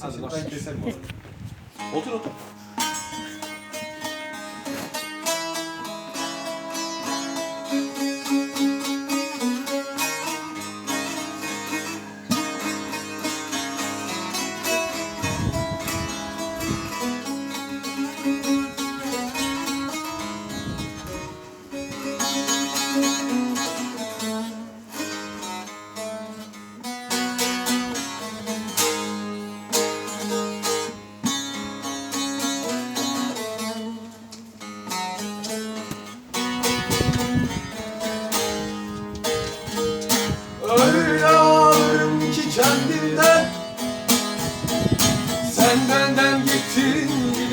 Hadi Şimdi başla. ben keserim onu. Otur otur.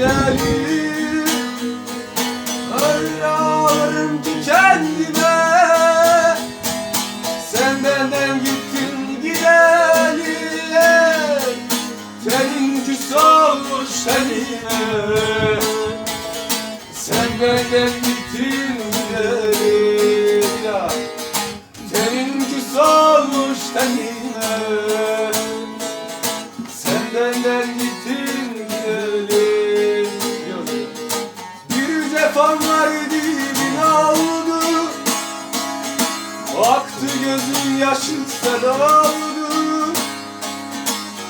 Gittin gideli Öyle ki kendime Sen benden gittin gideli. Senin küs olmuş Sen benden gittin Aktı gözün yaşın sen oldu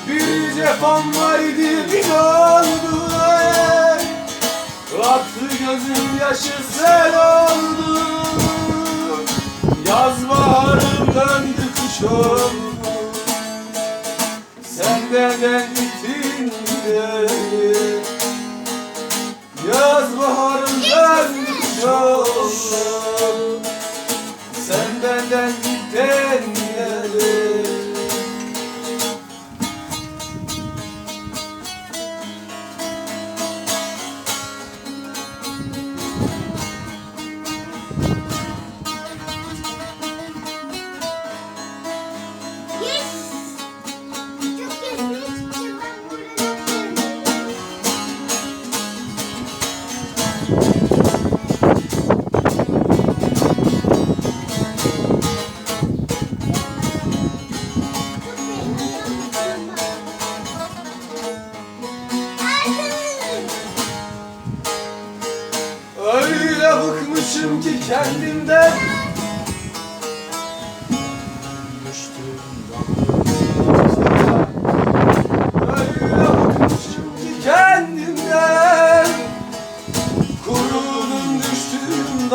Bir cefan vardı oldu ey. Aktı gözün yaşı oldu Yaz baharım döndü kış oldu. Sen benden bıkmışım ki kendimden. Öyle bıkmışım ki kendimden. Kurudum düştüm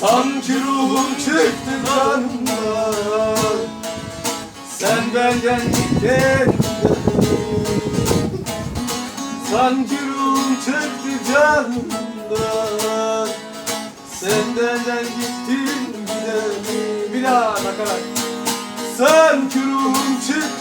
Sanki ruhum çıktı canımdan Sen benden gittin. Sanki canımdan Sen benden gittin gideli Bir daha bakarak. Sen benden gittin